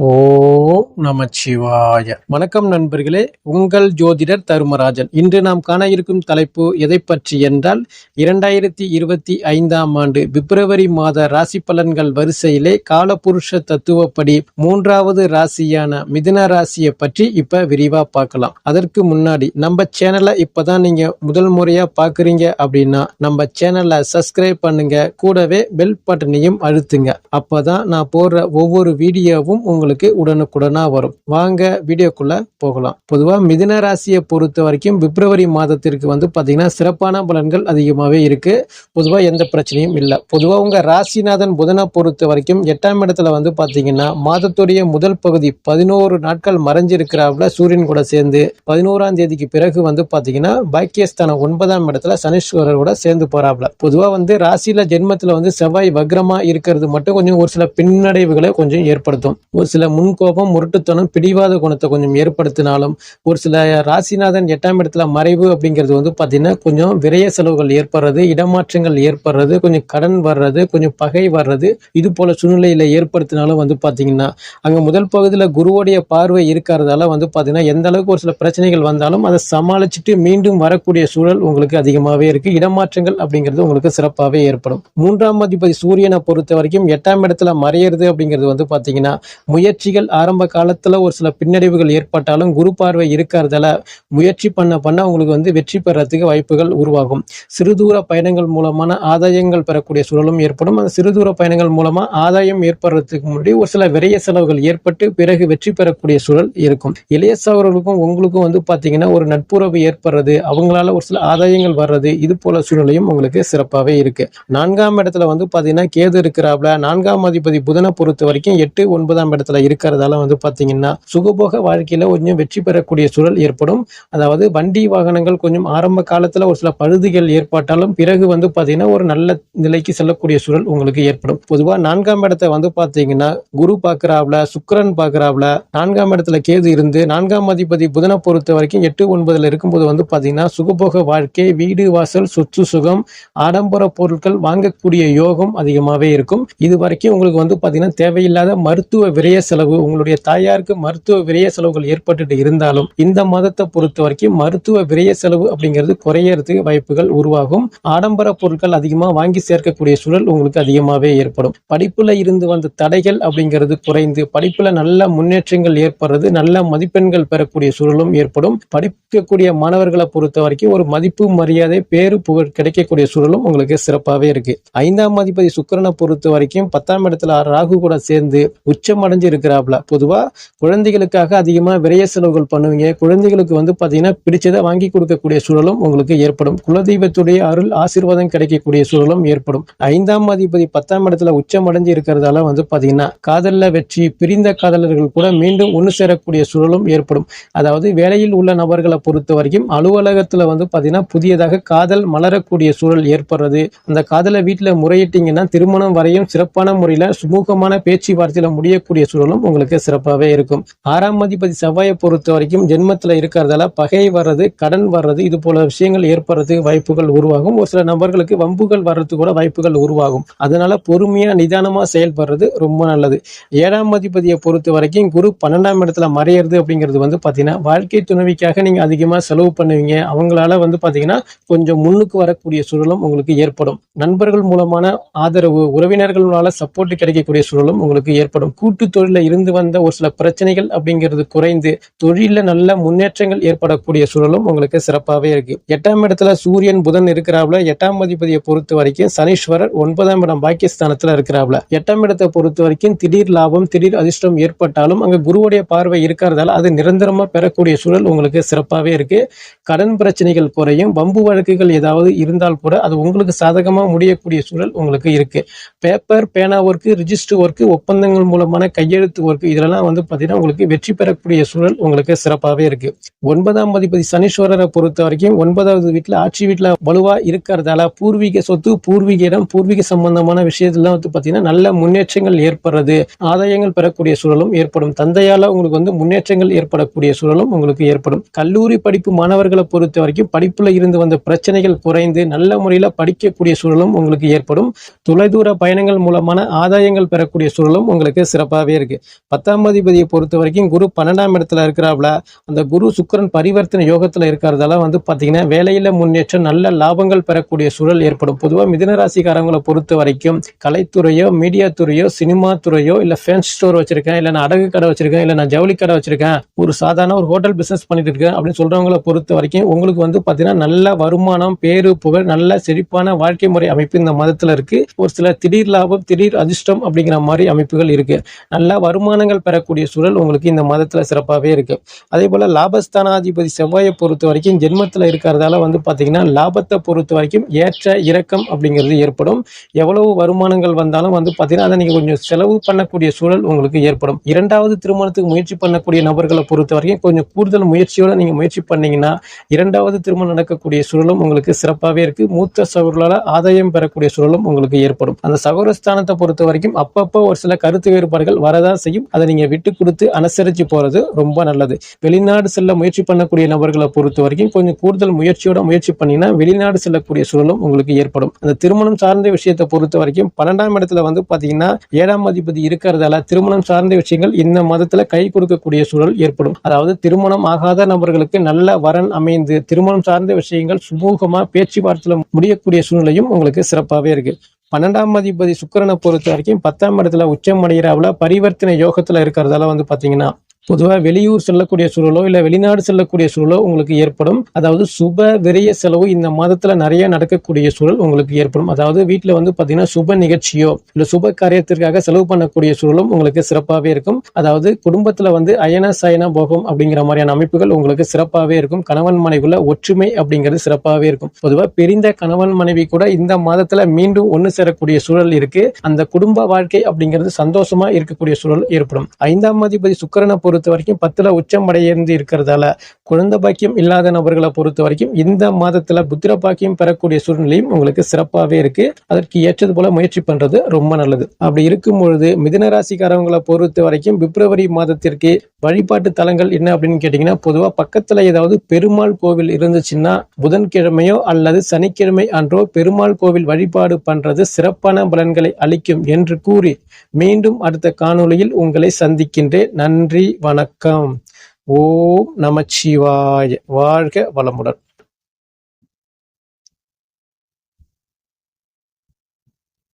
오. நம நமச்சிவாய. வணக்கம் நண்பர்களே. உங்கள் ஜோதிடர் தருமராஜன். இன்று நாம் காண இருக்கும் தலைப்பு எதை பற்றி என்றால் இரண்டாயிரத்தி இருபத்தி ஐந்தாம் ஆண்டு பிப்ரவரி மாத ராசி பலன்கள் வரிசையிலே காலபுருஷ தத்துவப்படி மூன்றாவது ராசியான மிதுன ராசியை பற்றி இப்ப விரிவா பார்க்கலாம். அதற்கு முன்னாடி நம்ம சேனலை இப்பதான் நீங்க முதல் முறையா பாக்குறீங்க அப்படின்னா நம்ம சேனலை சப்ஸ்கிரைப் பண்ணுங்க. கூடவே பெல் பட்டனையும் அழுத்துங்க. அப்பதான் நான் போடுற ஒவ்வொரு வீடியோவும் உங்களுக்கு உடனுக்குடனா வரும். வாங்க வீடியோக்குள்ள போகலாம். பொதுவா மிதுன ராசியை பொறுத்த வரைக்கும் பிப்ரவரி மாதத்திற்கு வந்து பாத்தீங்கன்னா சிறப்பான பலன்கள் அதிகமாகவே இருக்கு. பொதுவா எந்த பிரச்சனையும் இல்லை. பொதுவா உங்க ராசிநாதன் புதனை பொறுத்த வரைக்கும் எட்டாம் இடத்துல வந்து பாத்தீங்கன்னா மாதத்துடைய முதல் பகுதி பதினோரு நாட்கள் மறைஞ்சிருக்கிறாப்புல சூரியன் கூட சேர்ந்து பதினோராம் தேதிக்கு பிறகு வந்து பாத்தீங்கன்னா பாக்கியஸ்தானம் ஒன்பதாம் இடத்துல சனீஸ்வரர் கூட சேர்ந்து போறாப்புல. பொதுவா வந்து ராசியில ஜென்மத்துல வந்து செவ்வாய் வக்ரமா இருக்கிறது மட்டும் கொஞ்சம் ஒரு சில பின்னடைவுகளை கொஞ்சம் ஏற்படுத்தும். ஒரு சில முன்கோபம் முரட்டுத்தனம் பிடிவாத குணத்தை கொஞ்சம் ஏற்படுத்தினாலும் ஒரு சில ராசிநாதன் எட்டாம் இடத்துல மறைவு அப்படிங்கிறது வந்து பாத்தீங்கன்னா கொஞ்சம் விரய செலவுகள் ஏற்படுறது இடமாற்றங்கள் ஏற்படுறது கொஞ்சம் கடன் வர்றது கொஞ்சம் பகை வர்றது இது போல சூழ்நிலையில் ஏற்படுத்தினாலும் வந்து பாத்தீங்கன்னா அங்கே முதல் பகுதியில் குருவோடைய பார்வை இருக்கிறதால வந்து பாத்தீங்கன்னா எந்த அளவுக்கு ஒரு சில பிரச்சனைகள் வந்தாலும் அதை சமாளிச்சுட்டு மீண்டும் வரக்கூடிய சூழல் உங்களுக்கு அதிகமாகவே இருக்கு. இடமாற்றங்கள் அப்படிங்கிறது உங்களுக்கு சிறப்பாகவே ஏற்படும். மூன்றாம் அதிபதி சூரியனை பொறுத்த வரைக்கும் எட்டாம் இடத்துல மறையிறது அப்படிங்கிறது வந்து பாத்தீங்கன்னா முயற்சிகள் ஆரம்ப கால காலத்துல ஒரு சில பின்னடைவுகள் ஏற்பட்டாலும் குரு பார்வை இருக்கிறதால முயற்சி பண்ண பண்ண உங்களுக்கு வந்து வெற்றி பெறத்துக்கு வாய்ப்புகள் உருவாகும். சிறுதூர பயணங்கள் மூலமான ஆதாயங்கள் பெறக்கூடிய சூழலும் ஏற்படும். அந்த சிறுதூர பயணங்கள் மூலமா ஆதாயம் ஏற்படுறதுக்கு முன்னாடி ஒரு சில விரைய செலவுகள் ஏற்பட்டு பிறகு வெற்றி பெறக்கூடிய சூழல் இருக்கும். இளைய சகோதரர்களுக்கும் உங்களுக்கும் வந்து பாத்தீங்கன்னா ஒரு நட்புறவு ஏற்படுறது அவங்களால ஒரு சில ஆதாயங்கள் வர்றது இது போல சூழ்நிலையும் உங்களுக்கு சிறப்பாகவே இருக்கு. நான்காம் இடத்துல வந்து பாத்தீங்கன்னா கேது இருக்கிறாப்ல. நான்காம் அதிபதி புதனை பொறுத்த வரைக்கும் எட்டு ஒன்பதாம் இடத்துல இருக்கிறதால வந்து பாத்தீங்கன்னா சுகபோக வாழ்க்கையில கொஞ்சம் வெற்றி பெறக்கூடிய சூழல் ஏற்படும். அதாவது வண்டி வாகனங்கள் கொஞ்சம் ஆரம்ப காலத்துல ஒரு சில பழுதுகள் ஏற்பட்டாலும் பிறகு வந்து பாத்தீங்கன்னா ஒரு நல்ல நிலைக்கு செல்லக்கூடிய சூழல் உங்களுக்கு ஏற்படும். பொதுவா நான்காம் இடத்தை வந்து பாத்தீங்கன்னா குரு பாக்குறாப்ல சுக்கிரன் பாக்குறாப்ல நான்காம் இடத்துல கேது இருந்து நான்காம் அதிபதி புதனை பொறுத்த வரைக்கும் எட்டு ஒன்பதுல இருக்கும்போது வந்து பாத்தீங்கன்னா சுகபோக வாழ்க்கை வீடு வாசல் சொத்து சுகம் ஆடம்பர பொருட்கள் வாங்கக்கூடிய யோகம் அதிகமாகவே இருக்கும். இது வரைக்கும் உங்களுக்கு வந்து பாத்தீங்கன்னா தேவையில்லாத மருத்துவ விரய செலவு உங்களுடைய தாய் தாயாருக்கு மருத்துவ விரய செலவுகள் ஏற்பட்டுட்டு இருந்தாலும் இந்த மாதத்தை பொறுத்த வரைக்கும் மருத்துவ விரய செலவு அப்படிங்கிறது குறையறதுக்கு வாய்ப்புகள் உருவாகும். ஆடம்பர பொருட்கள் அதிகமாக வாங்கி சேர்க்கக்கூடிய சூழல் உங்களுக்கு அதிகமாகவே ஏற்படும். படிப்புல இருந்து வந்த தடைகள் அப்படிங்கிறது குறைந்து படிப்புல நல்ல முன்னேற்றங்கள் ஏற்படுறது நல்ல மதிப்பெண்கள் பெறக்கூடிய சூழலும் ஏற்படும். படிக்கக்கூடிய மாணவர்களை பொறுத்த வரைக்கும் ஒரு மதிப்பு மரியாதை பேரு புகழ் கிடைக்கக்கூடிய சூழலும் உங்களுக்கு சிறப்பாகவே இருக்கு. ஐந்தாம் அதிபதி சுக்கிரனை பொறுத்த வரைக்கும் பத்தாம் இடத்துல ராகு கூட சேர்ந்து உச்சம் அடைஞ்சு இருக்கிறாப்ல பொதுவா குழந்தைகளுக்காக அதிகமா விரைய செலவுகள் பண்ணுவீங்க. குழந்தைகளுக்கு வந்து பாத்தீங்கன்னா பிடிச்சதை வாங்கி கொடுக்கக்கூடிய சூழலும் உங்களுக்கு ஏற்படும். குலதெய்வத்துடைய அருள் ஆசீர்வாதம் கிடைக்கக்கூடிய சூழலும் ஏற்படும். ஐந்தாம் அதிபதி பத்தாம் இடத்துல உச்சம் அடைஞ்சு இருக்கிறதால வந்து பாத்தீங்கன்னா காதலில் வெற்றி பிரிந்த காதலர்கள் கூட மீண்டும் ஒன்று சேரக்கூடிய சூழலும் ஏற்படும். அதாவது வேலையில் உள்ள நபர்களை பொறுத்த வரைக்கும் அலுவலகத்துல வந்து பாத்தீங்கன்னா புதியதாக காதல் மலரக்கூடிய சூழல் ஏற்படுறது. அந்த காதலை வீட்டில் முறையிட்டீங்கன்னா திருமணம் வரையும் சிறப்பான முறையில சுமூகமான பேச்சுவார்த்தையில் முடியக்கூடிய சூழலும் உங்களுக்கு சிறப்பாகவே இருக்கும். ஆறாம் அதிபதி செவ்வாயை பொறுத்த வரைக்கும் ஜென்மத்தில் இருக்கிறதால பகை வர்றது கடன் வர்றது இது போல விஷயங்கள் ஏற்படுறதுக்கு வாய்ப்புகள் உருவாகும். ஒரு சில நபர்களுக்கு வம்புகள் வர்றதுக்கு கூட வாய்ப்புகள் உருவாகும். அதனால பொறுமையா நிதானமா செயல்படுறது ரொம்ப நல்லது. ஏழாம் அதிபதியை பொறுத்த வரைக்கும் குரு பன்னெண்டாம் இடத்துல மறையிறது அப்படிங்கிறது வந்து பாத்தீங்கன்னா வாழ்க்கை துணைவிக்காக நீங்க அதிகமா செலவு பண்ணுவீங்க. அவங்களால வந்து பாத்தீங்கன்னா கொஞ்சம் முன்னுக்கு வரக்கூடிய சூழலும் உங்களுக்கு ஏற்படும். நண்பர்கள் மூலமான ஆதரவு உறவினர்களால சப்போர்ட் கிடைக்கக்கூடிய சூழலும் உங்களுக்கு ஏற்படும். கூட்டு தொழில இருந்து வந்த ஒரு சில பிரச்சனைகள் அப்படிங்கிறது குறைந்து தொழில நல்ல முன்னேற்றங்கள் ஏற்படக்கூடிய சூழலும் உங்களுக்கு சிறப்பாகவே இருக்கு. எட்டாம் இடத்துல சூரியன் புதன் இருக்கிறாப்ல எட்டாம் அதிபதியை பொறுத்த வரைக்கும் சனீஸ்வரர் ஒன்பதாம் இடம் பாக்கியஸ்தானத்துல இருக்கிறாப்ல. எட்டாம் இடத்தை பொறுத்த வரைக்கும் திடீர் லாபம் திடீர் அதிர்ஷ்டம் ஏற்பட்டாலும் அங்க குருவுடைய பார்வை இருக்கிறதால அது நிரந்தரமா பெறக்கூடிய சூழல் உங்களுக்கு சிறப்பாகவே இருக்கு. கடன் பிரச்சனைகள் குறையும் வம்பு வழக்குகள் ஏதாவது இருந்தால் கூட அது உங்களுக்கு சாதகமாக முடியக்கூடிய சூழல் உங்களுக்கு இருக்கு. பேப்பர் பேனா ஒர்க்கு ரிஜிஸ்டர் ஒர்க்கு ஒப்பந்தங்கள் மூலமான கையெழுத்து ஒர்க்கு இதெல்லாம் வந்து உங்களுக்கு வெற்றி பெறக்கூடிய சூழல் உங்களுக்கு சிறப்பாகவே இருக்கு. ஒன்பதாம் அதிபதி சனீஸ்வரரை பொறுத்த வரைக்கும் ஒன்பதாவது வீட்டுல ஆட்சி வீட்டுல வலுவா இருக்கிறதால பூர்வீக சொத்து பூர்வீக இடம் பூர்வீக சம்பந்தமான விஷயத்துல வந்து பாத்தீங்கன்னா நல்ல முன்னேற்றங்கள் ஏற்படுறது ஆதாயங்கள் பெறக்கூடிய சூழலும் ஏற்படும். தந்தையால உங்களுக்கு வந்து முன்னேற்றங்கள் ஏற்படக்கூடிய சூழலும் உங்களுக்கு ஏற்படும். கல்லூரி படிப்பு மாணவர்களை பொறுத்த வரைக்கும் படிப்புல இருந்து வந்த பிரச்சனைகள் குறைந்து நல்ல முறையில படிக்கக்கூடிய சூழலும் உங்களுக்கு ஏற்படும். தொலைதூர பயணங்கள் மூலமான ஆதாயங்கள் பெறக்கூடிய சூழலும் உங்களுக்கு சிறப்பாகவே இருக்கு. பத்தாம் லக்னாதிபதியை பொறுத்த வரைக்கும் குரு பன்னெண்டாம் இடத்துல இருக்கிறாப்ல அந்த குரு சுக்கிரன் பரிவர்த்தனை யோகத்தில் இருக்கிறதால வந்து பார்த்தீங்கன்னா வேலையில் முன்னேற்றம் நல்ல லாபங்கள் பெறக்கூடிய சூழல் ஏற்படும். பொதுவாக மிதனராசிக்காரங்களை பொறுத்த வரைக்கும் கலைத்துறையோ மீடியா துறையோ சினிமா துறையோ இல்லை ஃபேன்ஸ் ஸ்டோர் வச்சிருக்கேன் இல்லை நான் அடகு கடை வச்சிருக்கேன் இல்லை நான் ஜவுளி கடை வச்சிருக்கேன் ஒரு சாதாரண ஒரு ஹோட்டல் பிஸ்னஸ் பண்ணிட்டு இருக்கேன் அப்படின்னு சொல்றவங்களை பொறுத்த வரைக்கும் உங்களுக்கு வந்து பார்த்தீங்கன்னா நல்ல வருமானம் பேரு புகழ் நல்ல செழிப்பான வாழ்க்கை முறை அமைப்பு இந்த மதத்தில் இருக்கு. ஒரு சில திடீர் லாபம் திடீர் அதிர்ஷ்டம் அப்படிங்கிற மாதிரி அமைப்புகள் இருக்கு. நல்ல வருமானங்கள் பெறக்கூடிய சூழல் உங்களுக்கு இந்த மதத்தில் சிறப்பாகவே இருக்கு. அதே போல லாபஸ்தானாதிபதி செவ்வாயை பொறுத்த வரைக்கும் ஜென்மத்தில் இருக்கிறதால வந்து பார்த்திங்கன்னா லாபத்தை பொறுத்த வரைக்கும் ஏற்ற இறக்கம் அப்படிங்கிறது ஏற்படும். எவ்வளவு வருமானங்கள் வந்தாலும் வந்து பார்த்திங்கன்னா அதை நீங்கள் கொஞ்சம் செலவு பண்ணக்கூடிய சூழல் உங்களுக்கு ஏற்படும். இரண்டாவது திருமணத்துக்கு முயற்சி பண்ணக்கூடிய நபர்களை பொறுத்த வரைக்கும் கொஞ்சம் கூடுதல் முயற்சியோட நீங்க முயற்சி பண்ணீங்கன்னா இரண்டாவது திருமணம் நடக்கக்கூடிய சூழலும் உங்களுக்கு சிறப்பாகவே இருக்கு. மூத்த சகோதரர்களால் ஆதாயம் பெறக்கூடிய சூழலும் உங்களுக்கு ஏற்படும். அந்த சகோதரஸ்தானத்தை பொறுத்த வரைக்கும் அப்பப்போ ஒரு சில கருத்து வேறுபாடுகள் வரதான் செய்யும். அதை நீங்க விட்டு கொடுத்து அனுசரிச்சு போறது ரொம்ப நல்லது. வெளிநாடு செல்ல முயற்சி பண்ணக்கூடிய நபர்களை பொறுத்த வரைக்கும் கொஞ்சம் கூடுதல் முயற்சியோட முயற்சி பண்ணீங்கன்னா வெளிநாடு செல்லக்கூடிய சூழலும் உங்களுக்கு ஏற்படும். அந்த திருமணம் சார்ந்த விஷயத்தை பொறுத்த வரைக்கும் பன்னெண்டாம் இடத்துல வந்து பாத்தீங்கன்னா ஏழாம் அதிபதி இருக்கிறதால திருமணம் சார்ந்த விஷயங்கள் இந்த மதத்துல கை கொடுக்கக்கூடிய சூழல் ஏற்படும். அதாவது திருமணம் ஆகாத நபர்களுக்கு நல்ல வரன் அமைந்து திருமணம் சார்ந்த விஷயங்கள் சுமூகமா பேச்சுவார்த்தையில முடியக்கூடிய சூழ்நிலையும் உங்களுக்கு சிறப்பாகவே இருக்கு. பன்னெண்டாம் அதிபதி சுக்கிரனை பொறுத்த வரைக்கும் பத்தாம் இடத்துல உச்சம் அடைகிறாவில் பரிவர்த்தனை யோகத்தில் இருக்கிறதால வந்து பார்த்தீங்கன்னா பொதுவாக வெளியூர் செல்லக்கூடிய சூழலோ இல்லை வெளிநாடு செல்லக்கூடிய சூழலோ உங்களுக்கு ஏற்படும். அதாவது சுப விரய செலவு இந்த மாதத்துல நிறைய நடக்கக்கூடிய சூழல் உங்களுக்கு ஏற்படும். அதாவது வீட்டில் வந்து பார்த்தீங்கன்னா சுப நிகழ்ச்சியோ இல்லை சுப காரியத்திற்காக செலவு பண்ணக்கூடிய சூழலும் உங்களுக்கு சிறப்பாகவே இருக்கும். அதாவது குடும்பத்தில் வந்து அயன சயன போகம் அப்படிங்கிற மாதிரியான அமைப்புகள் உங்களுக்கு சிறப்பாகவே இருக்கும். கணவன் மனைவிக்குள்ள ஒற்றுமை அப்படிங்கிறது சிறப்பாகவே இருக்கும். பொதுவாக பிரிந்த கணவன் மனைவி கூட இந்த மாதத்துல மீண்டும் ஒன்று சேரக்கூடிய சூழல் இருக்கு. அந்த குடும்ப வாழ்க்கை அப்படிங்கிறது சந்தோஷமா இருக்கக்கூடிய சூழல் ஏற்படும். ஐந்தாம் அதிபதி சுக்கிரனை பொறுத்த வரைக்கும் பத்துல உச்சம் அடையிருந்து இருக்கிறதால குழந்தை பாக்கியம் இல்லாத நபர்களை பொறுத்த வரைக்கும் இந்த மாதத்துல புத்திர பாக்கியம் பெறக்கூடிய சூழ்நிலையும் உங்களுக்கு சிறப்பாகவே இருக்கு. அதற்கு ஏற்றது போல முயற்சி பண்றது ரொம்ப நல்லது. அப்படி இருக்கும் பொழுது மிதுன ராசிக்காரவங்களை பொறுத்த வரைக்கும் பிப்ரவரி மாதத்திற்கு வழிபாட்டு தலங்கள் என்ன அப்படின்னு கேட்டீங்கன்னா பொதுவா பக்கத்துல ஏதாவது பெருமாள் கோவில் இருந்துச்சுன்னா புதன்கிழமையோ அல்லது சனிக்கிழமை அன்றோ பெருமாள் கோவில் வழிபாடு பண்றது சிறப்பான பலன்களை அளிக்கும் என்று கூறி மீண்டும் அடுத்த காணொளியில் உங்களை சந்திக்கின்றேன். நன்றி வணக்கம். ஓம் நமச்சிவாய. வாழ்க வளமுடன்.